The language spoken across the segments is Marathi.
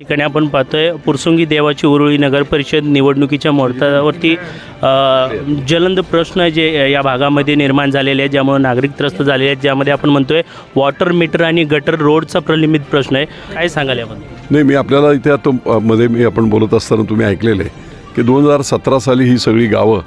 ठिकाणी आपण पाहतोय पुरसुंगी देवाची उरुळी नगरपरिषद निवडणुकीच्या मुहूर्तावरती अ, ज्वलंत प्रश्न जे या भागामध्ये निर्माण झालेले आहेत ज्यामुळे नागरिक त्रस्त झालेले आहेत ज्यामध्ये आपण म्हणतोय वॉटर मीटर आणि गटर रोडचा प्रलंबित प्रश्न आहे. काय सांगाल आपण नाही मी आपल्याला इथे आता मध्ये मी आपण बोलत असताना तुम्ही ऐकलेलं आहे की दोन हजार सतरा साली ही सगळी गावं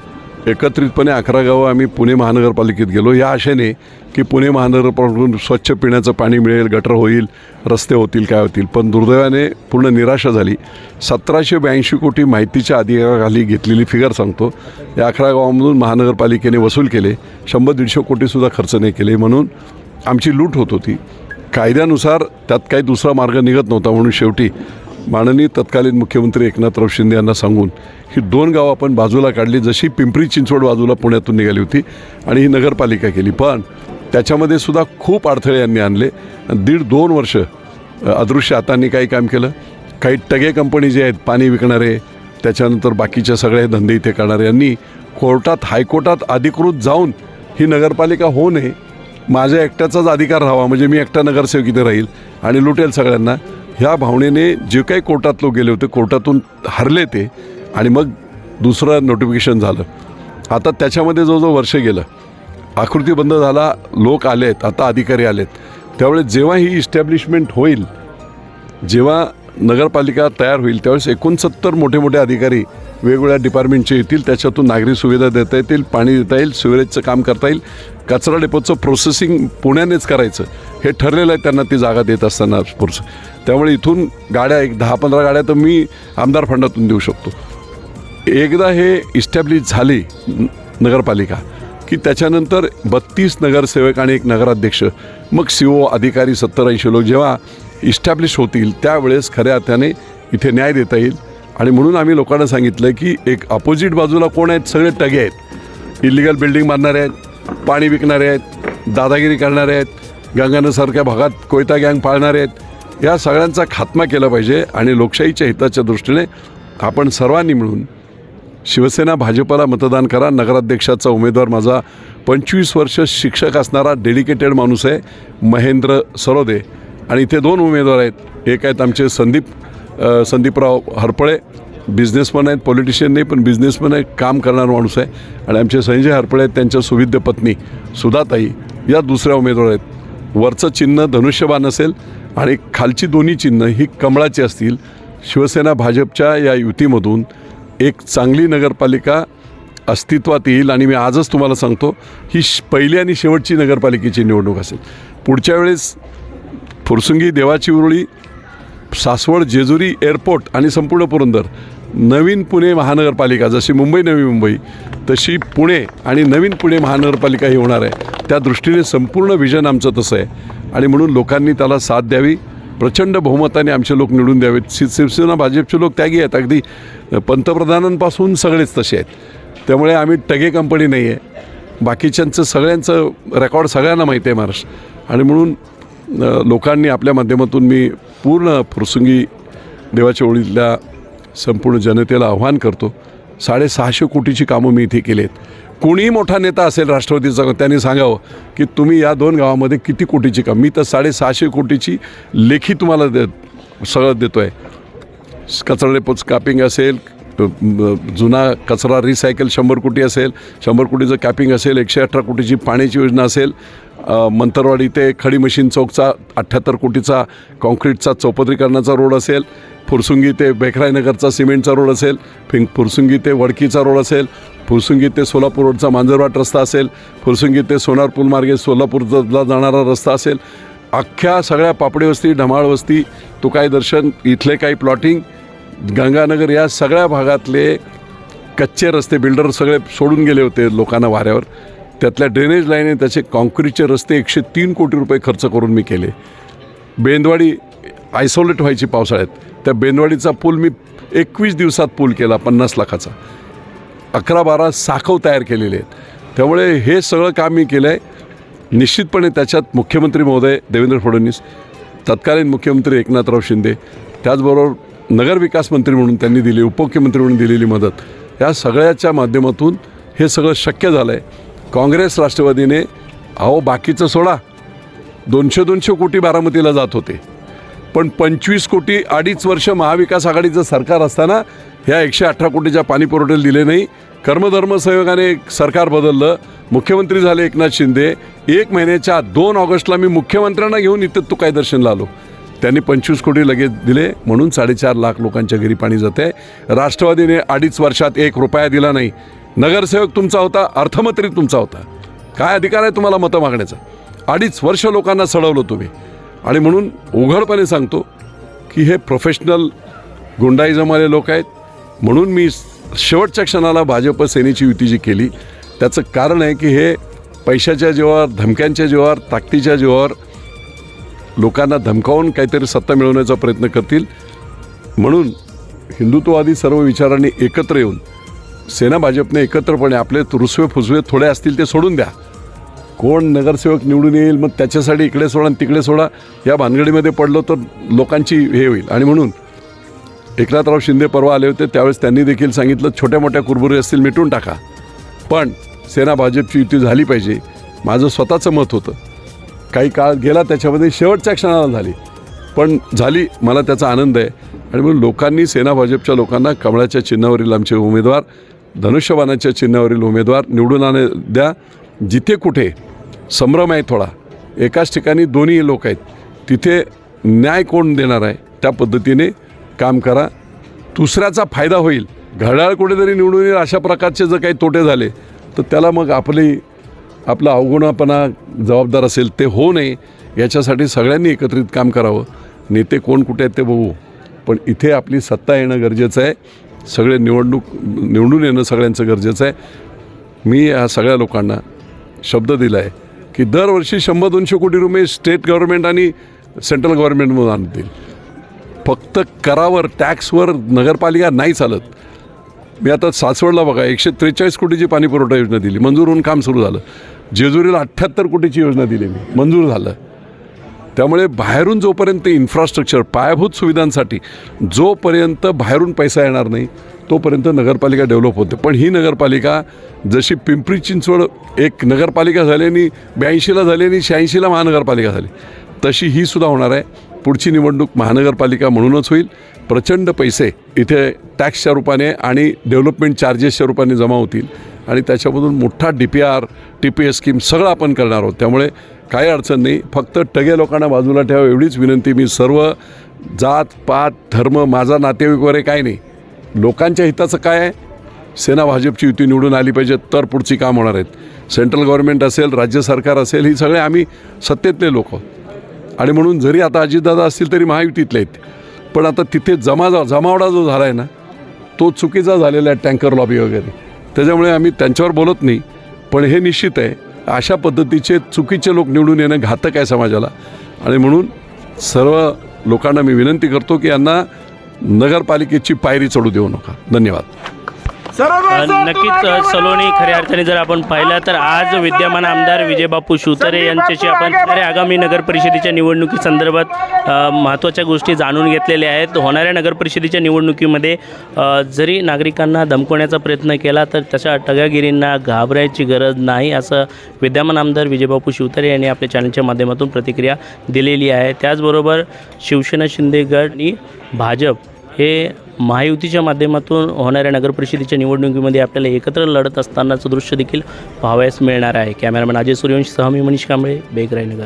एकत्रितपणे अकरा गावं आम्ही पुणे महानगरपालिकेत गेलो. या आशेने की पुणे महानगरपालिकेतून स्वच्छ पिण्याचं पाणी मिळेल गटर होईल रस्ते होतील काय होतील. पण दुर्दैवाने पूर्ण निराशा झाली. सतराशे ब्याऐंशी कोटी माहितीच्या अधिकाराखाली घेतलेली फिगर सांगतो. या अकरा गावामधून महानगरपालिकेने वसूल केले. शंभर दीडशे कोटीसुद्धा खर्च नाही केले. म्हणून आमची लूट होत होती. कायद्यानुसार त्यात काही दुसरा मार्ग निघत नव्हता. म्हणून शेवटी माननीय तत्कालीन मुख्यमंत्री एकनाथराव शिंदे यांना सांगून ही दोन गावं आपण बाजूला काढली जशी पिंपरी चिंचवड बाजूला पुण्यातून निघाली होती आणि ही नगरपालिका केली. पण त्याच्यामध्ये सुद्धा खूप अडथळे यांनी आणले. आणि दीड दोन वर्ष अदृश्य हातांनी काही काम केलं. काही टगे कंपनी जे आहेत पाणी विकणारे त्याच्यानंतर बाकीच्या सगळे धंदे इथे करणारे यांनी कोर्टात हायकोर्टात अधिकृत जाऊन ही नगरपालिका होऊ नये. माझ्या एकट्याचाच अधिकार राहावा म्हणजे मी एकटा नगरसेवक इथे राहील आणि लुटेल सगळ्यांना. ह्या भावनेने जे काही कोर्टात लोक गेले होते कोर्टातून हरले ते आणि मग दुसरं नोटिफिकेशन झालं. आता त्याच्यामध्ये जवळजवळ वर्ष गेलं आकृती बंद झाला लोक आले आहेत आता अधिकारी आले आहेत त्यावेळेस जेव्हा ही इस्टॅब्लिशमेंट होईल जेव्हा नगरपालिका तयार होईल त्यावेळेस एकोणसत्तर मोठे मोठे अधिकारी वेगवेगळ्या डिपार्टमेंटचे येतील त्याच्यातून नागरी सुविधा देता येतील पाणी देता येईल सिवरेजचं काम करता येईल. कचरा डेपोचं प्रोसेसिंग पुण्यानेच करायचं. हे ठरलेलं आहे त्यांना ती जागा देत असताना पुरस त्यामुळे इथून गाड्या एक दहा पंधरा गाड्या तर मी आमदार फंडातून देऊ शकतो. एकदा हे इस्टॅब्लिश झाली न- नगरपालिका की त्याच्यानंतर बत्तीस नगरसेवक आणि एक नगराध्यक्ष मग सी ओ अधिकारी सत्तर ऐंशी लोक जेव्हा इस्टॅब्लिश होतील त्यावेळेस खऱ्या अर्थाने इथे न्याय देता येईल. आणि म्हणून आम्ही लोकांना सांगितलं की एक अपोजिट बाजूला कोण आहेत? सगळे टगे आहेत. इलिगल बिल्डिंग बांधणारे आहेत. पाणी विकणारे आहेत दादागिरी करणारे आहेत गंगानसारख्या भागात कोयता गँग पाळणारे आहेत या सगळ्यांचा खात्मा केला पाहिजे आणि लोकशाहीच्या हिताच्या दृष्टीने आपण सर्वांनी मिळून शिवसेना भाजपला मतदान करा. नगराध्यक्षाचा उमेदवार माझा पंचवीस वर्ष शिक्षक असणारा डेडिकेटेड माणूस आहे महेंद्र सरोदे. आणि इथे दोन उमेदवार आहेत. एक आहेत आमचे संदीप संदीपराव हरपळे बिझनेसमन आहेत पॉलिटिशियन नाही पण बिझनेसमन आहे काम करणारा माणूस आहे. आणि आमचे संजय हरपळे आहेत त्यांच्या सुविद्य पत्नी सुधाताई या दुसऱ्या उमेदवार आहेत. वरचं चिन्ह धनुष्यबाण असेल आणि खालची दोन्ही चिन्ह ही कमळाची असतील. शिवसेना भाजपच्या या युतीमधून एक चांगली नगरपालिका अस्तित्वात येईल आणि मी आजच तुम्हाला सांगतो ही पहिली आणि शेवटची नगरपालिकेची निवडणूक असेल. पुढच्या वेळेस फुरसुंगी देवाची उरळी सासवड जेजुरी एअरपोर्ट आणि संपूर्ण पुरंदर. नवीन पुणे महानगरपालिका जशी मुंबई नवी मुंबई तशी पुणे आणि नवीन पुणे महानगरपालिका ही होणार आहे. त्या दृष्टीने संपूर्ण विजन आमचं तसं आहे. आणि म्हणून लोकांनी त्याला साथ द्यावी. प्रचंड बहुमताने आमचे लोक निवडून द्यावेत. शि शिवसेना भाजपचे लोक त्यागी आहेत. अगदी पंतप्रधानांपासून सगळेच तसे आहेत. त्यामुळे आम्ही टगे कंपनी नाही आहे बाकीच्यांचं सगळ्यांचं रेकॉर्ड सगळ्यांना माहिती आहे महाराष्ट्र. आणि म्हणून लोकांनी आपल्या माध्यमातून मी पूर्ण फुरसुंगी देवाच्या ओळीतल्या संपूर्ण जनतेला आव्हान करतो. साडेसहाशे कोटीची कामं मी इथे केली आहेत कोणीही मोठा नेता असेल राष्ट्रवादीचा त्यांनी सांगावं की तुम्ही या दोन गावामध्ये किती कोटीची काम? मी तर साडेसहाशे कोटीची लेखी तुम्हाला दे सगळं देतो आहे कचरा पोच कापिंग असेल जुना कचरा रिसायकल शंभर कोटी असेल शंभर कोटीचं कॅपिंग असेल एकशे अठरा कोटीची पाण्याची योजना असेल मंतरवाडी ते खडी मशीन चौकचा अठ्ठ्याहत्तर कोटीचा कॉन्क्रीटचा चौपदरीकरणाचा रोड असेल फुरसुंगी ते बेखरायनगरचा सिमेंटचा रोड असेल फिंग फुरसुंगी ते वडकीचा रोड असेल फुरसुंगी ते सोलापूर रोडचा मांजरवाट रस्ता असेल फुरसुंगी ते सोनार मार्गे सोलापूरला जाणारा रस्ता असेल. अख्ख्या सगळ्या पापडी वस्ती ढमाळ वस्ती तुकाई दर्शन इथले काही प्लॉटिंग गंगानगर या सगळ्या भागातले कच्चे रस्ते बिल्डर सगळे सोडून गेले होते लोकांना वाऱ्यावर. त्यातल्या ड्रेनेज लाईन आहे त्याचे कॉन्क्रीटचे रस्ते एकशे तीन कोटी रुपये खर्च करून मी केले. बेंदवाडी आयसोलेट व्हायची पावसाळ्यात. त्या बेंदवाडीचा पूल मी एकवीस दिवसात पूल केला पन्नास लाखाचा. अकरा बारा साखव तयार केलेले आहेत. त्यामुळे हे सगळं काम मी केलं आहे निश्चितपणे त्याच्यात मुख्यमंत्री महोदय देवेंद्र फडणवीस तत्कालीन मुख्यमंत्री एकनाथराव शिंदे त्याचबरोबर नगरविकास मंत्री म्हणून त्यांनी दिली उपमुख्यमंत्री म्हणून दिलेली मदत. या सगळ्याच्या माध्यमातून हे सगळं शक्य झालं आहे काँग्रेस राष्ट्रवादीने अहो बाकीचं सोडा. दोनशे दोनशे कोटी बारामतीला जात होते. पण पंचवीस कोटी अडीच वर्ष महाविकास आघाडीचं सरकार असताना ह्या एकशे अठरा कोटीच्या पाणी पुरवठ्याला दिले नाही. कर्मधर्म सहयोगाने सरकार बदललं. मुख्यमंत्री झाले एकनाथ शिंदे. एक महिन्याच्या दोन ऑगस्टला मी मुख्यमंत्र्यांना घेऊन इथं तू काय दर्शनला आलो. त्यांनी पंचवीस कोटी लगेच दिले. म्हणून साडेचार लाख लोकांच्या घरी पाणी जाते राष्ट्रवादीने अडीच वर्षात एक रुपया दिला नाही. नगरसेवक तुमचा होता अर्थमंत्री तुमचा होता. काय अधिकार आहे तुम्हाला मतं मागण्याचा? अडीच वर्ष लोकांना सडवलं तुम्ही. आणि म्हणून उघडपणे सांगतो की हे प्रोफेशनल गुंडाईजमाले लोक आहेत. म्हणून मी शेवटच्या क्षणाला भाजप सेनेची युती जी केली त्याचं कारण आहे की हे पैशाच्या जीवावर धमक्यांच्या जीवावर ताकदीच्या जीवावर लोकांना धमकावून काहीतरी सत्ता मिळवण्याचा प्रयत्न करतील. म्हणून हिंदुत्ववादी सर्व विचारांनी एकत्र येऊन सेना भाजपने एकत्रपणे आपले रुसवे फुसवे थोडे असतील ते सोडून द्या. कोण नगरसेवक निवडून येईल मग त्याच्यासाठी इकडे सोडा आणि तिकडे सोडा. या भानगडीमध्ये पडलो तर लोकांची हे होईल. आणि म्हणून एकनाथराव शिंदे परवा आले होते त्यावेळेस त्यांनी देखील सांगितलं छोट्या मोठ्या कुरबुरी असतील मिटून टाका. पण सेना भाजपची युती झाली पाहिजे. माझं स्वतःचं मत होतं. काही काळ गेला त्याच्यामध्ये शेवटच्या क्षणाला झाली. पण झाली मला त्याचा आनंद आहे. आणि म्हणून लोकांनी सेना भाजपच्या लोकांना कमळाच्या चिन्हावरील आमचे उमेदवार धनुष्यबाणाच्या चिन्हावरील उमेदवार निवडून आणे द्या. जिथे कुठे संभ्रम आहे थोडा. एकाच ठिकाणी दोन्ही लोक आहेत. तिथे न्याय कोण देणार आहे? त्या पद्धतीने काम करा. दुसऱ्याचा फायदा होईल. घड्याळ कुठेतरी निवडून येईल अशा प्रकारचे जर काही तोटे झाले तर त्याला मग आपली आपला अवगुणापणा जबाबदार असेल ते होऊ नये. याच्यासाठी सगळ्यांनी एकत्रित काम करावं. नेते कोण कुठे आहेत ते बघू. पण इथे आपली सत्ता येणं गरजेचं आहे. सगळे निवडणूक निवडून येणं सगळ्यांचं गरजेचं आहे. मी ह्या सगळ्या लोकांना शब्द दिला आहे की दरवर्षी शंभर दोनशे कोटी रुपये स्टेट गव्हर्नमेंट आणि सेंट्रल गव्हर्नमेंटमधून आणतील. फक्त करावर टॅक्सवर नगरपालिका नाही चालत. मी आता सासवडला बघा एकशे त्रेचाळीस कोटीची पाणीपुरवठा योजना दिली मंजूर होऊन काम सुरू झालं. जेजुरीला अठ्ठ्याहत्तर कोटीची योजना दिली मी मंजूर झालं. त्यामुळे बाहेरून जोपर्यंत इन्फ्रास्ट्रक्चर पायाभूत सुविधांसाठी जोपर्यंत बाहेरून पैसा येणार नाही तोपर्यंत नगरपालिका डेव्हलप होते. पण ही नगरपालिका जशी पिंपरी चिंचवड एक नगरपालिका झाली आणि ब्याऐंशीला झाली आणि शहाऐंशीला महानगरपालिका झाली तशी ही सुद्धा होणार आहे. पुढची निवडणूक महानगरपालिका म्हणूनच होईल. प्रचंड पैसे इथे टॅक्सच्या रूपाने आणि डेव्हलपमेंट चार्जेसच्या रूपाने जमा होतील. आणि त्याच्यामधून मोठा D P R T P S scheme सगळं आपण करणार आहोत. त्यामुळे काही अडचण नाही. फक्त टगे लोकांना बाजूला ठेवा एवढीच विनंती. मी सर्व जात पात धर्म माझा नातेवाईक वगैरे काय नाही. लोकांच्या हिताचं काय आहे? सेना भाजपची युती निवडून आली पाहिजे तर पुढची काम होणार आहेत. सेंट्रल गव्हर्नमेंट असेल राज्य सरकार असेल ही सगळे आम्ही सत्तेतले लोक. आणि म्हणून जरी आता अजितदादा असतील तरी महायुतीतले आहेत. पण आता तिथे जमा जमावडा जो झाला आहे ना तो चुकीचा झालेला आहे टँकर लॉबी वगैरे. त्याच्यामुळे आम्ही त्यांच्यावर बोलत नाही. पण हे निश्चित आहे अशा पद्धतीचे चुकीचे लोक निवडून येणं घातक आहे समाजाला. आणि म्हणून सर्व लोकांना मी विनंती करतो की यांना नगरपालिकेची पायरी चढू देऊ नका. धन्यवाद. नक्कीच सलोनी खऱ्या अर्थाने जर आपण पाहिलं तर आज विद्यमान आमदार विजयबापू शिवतरे यांच्याशी आपण अरे आगामी नगर परिषदेच्या निवडणुकी संदर्भात अ, महत्त्वाच्या गोष्टी जाणून घेतलेल्या आहेत. होणाऱ्या नगर परिषदेच्या निवडणुकीमध्ये जरी नागरिकांना धमकवण्याचा प्रयत्न केला तर तशा टगागिरींना घाबरायची गरज नाही असं विद्यमान आमदार विजयबापू शिवतरे यांनी आपल्या चॅनलच्या माध्यमातून प्रतिक्रिया दिलेली आहे. त्याचबरोबर शिवसेना शिंदे गट आणि भाजप हे महायुतीच्या माध्यमातून होणाऱ्या नगरपरिषदेच्या निवडणुकीमध्ये आपल्याला एकत्र लढत असतानाचं दृश्य देखील पाहावयास मिळणार आहे. कॅमेरामॅन अजय सूर्यवंशी सह मी मनीष कांबळे बेगराईनगर.